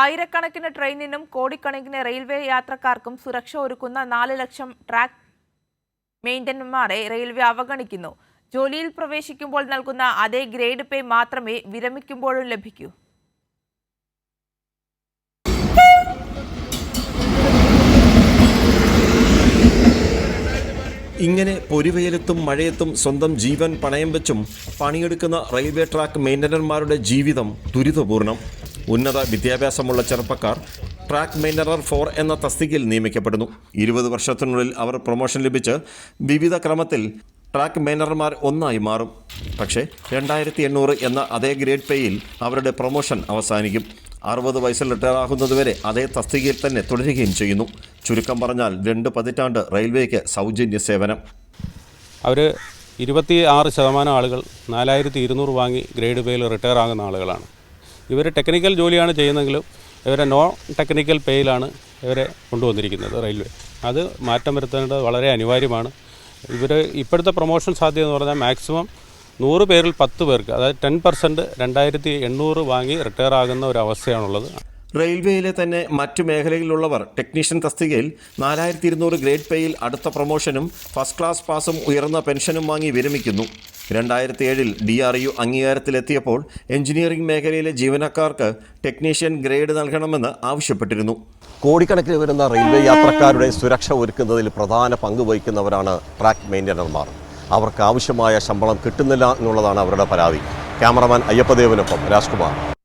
ആയിരക്കണക്കിന് ട്രെയിനിനും കോടിക്കണക്കിന് റെയിൽവേ യാത്രക്കാർക്കും സുരക്ഷ ഒരുക്കുന്ന നാല് ലക്ഷം ട്രാക്ക് മെയിന്റനർമാരെ റെയിൽവേ അവഗണിക്കുന്നു. ജോലിയിൽ പ്രവേശിക്കുമ്പോൾ നൽകുന്ന അതേ ഗ്രേഡ് പേ മാത്രമേ വിരമിക്കുമ്പോഴും ലഭിക്കൂ. ഇങ്ങനെ പൊരിവെയിലത്തും മഴയത്തും സ്വന്തം ജീവൻ പണയം വെച്ചും പണിയെടുക്കുന്ന റെയിൽവേ ട്രാക്ക് മെയിന്റനർമാരുടെ ജീവിതം ദുരിതപൂർണം. ഉന്നത വിദ്യാഭ്യാസമുള്ള ചെറുപ്പക്കാർ ട്രാക്ക് മെയിന്റനർ ഫോർ എന്ന തസ്തികയിൽ നിയമിക്കപ്പെടുന്നു. ഇരുപത് വർഷത്തിനുള്ളിൽ അവർ പ്രൊമോഷൻ ലഭിച്ച് വിവിധ ക്രമത്തിൽ ട്രാക്ക് മെയിനർമാർ ഒന്നായി മാറും. പക്ഷേ രണ്ടായിരത്തി എണ്ണൂറ് എന്ന അതേ ഗ്രേഡ് പേയിൽ അവരുടെ പ്രൊമോഷൻ അവസാനിക്കും. അറുപത് വയസ്സിൽ റിട്ടയർ ആകുന്നതുവരെ അതേ തസ്തികയിൽ തന്നെ തുടരുകയും ചെയ്യുന്നു. ചുരുക്കം പറഞ്ഞാൽ രണ്ട് പതിറ്റാണ്ട് റെയിൽവേക്ക് സൗജന്യ സേവനം. അവർ ഇരുപത്തി ആറ് ശതമാനം ആളുകൾ നാലായിരത്തി ഇരുന്നൂറ് വാങ്ങി ഗ്രേഡ് പേയിൽ റിട്ടയർ ആകുന്ന ആളുകളാണ്. ഇവർ ടെക്നിക്കൽ ജോലിയാണ് ചെയ്യുന്നതെങ്കിലും ഇവരെ നോൺ ടെക്നിക്കൽ പേയിലാണ് ഇവരെ കൊണ്ടുവന്നിരിക്കുന്നത് റെയിൽവേ. അത് മാറ്റം വരുത്തേണ്ടത് വളരെ അനിവാര്യമാണ്. ഇവർ ഇപ്പോഴത്തെ പ്രൊമോഷൻ സാധ്യത എന്ന് പറഞ്ഞാൽ മാക്സിമം നൂറ് പേരിൽ പത്ത് പേർക്ക് അതായത് ടെൻ പെർസെന്റ് രണ്ടായിരത്തി എണ്ണൂറ് വാങ്ങി റിട്ടയർ ആകുന്ന ഒരു അവസ്ഥയാണുള്ളത്. റെയിൽവേയിലെ തന്നെ മറ്റു മേഖലയിലുള്ളവർ ടെക്നീഷ്യൻ തസ്തികയിൽ നാലായിരത്തി ഇരുന്നൂറ് ഗ്രേഡ് പേയിൽ അടുത്ത പ്രൊമോഷനും ഫസ്റ്റ് ക്ലാസ് പാസും ഉയർന്ന പെൻഷനും വാങ്ങി വിരമിക്കുന്നു. രണ്ടായിരത്തി ഏഴിൽ ഡി ആർ യു അംഗീകാരത്തിലെത്തിയപ്പോൾ എഞ്ചിനീയറിംഗ് മേഖലയിലെ ജീവനക്കാർക്ക് ടെക്നീഷ്യൻ ഗ്രേഡ് നൽകണമെന്ന് ആവശ്യപ്പെട്ടിരുന്നു. കോടിക്കണക്കിന് വരുന്ന റെയിൽവേ യാത്രക്കാരുടെ സുരക്ഷ ഒരുക്കുന്നതിൽ പ്രധാന പങ്ക് വഹിക്കുന്നവരാണ് ട്രാക്ക് മെയിന്റനർമാർ അവർക്ക് ആവശ്യമായ ശമ്പളം കിട്ടുന്നില്ല എന്നുള്ളതാണ് അവരുടെ പരാതി. ക്യാമറമാൻ അയ്യപ്പദേവനൊപ്പം രാജ്കുമാർ.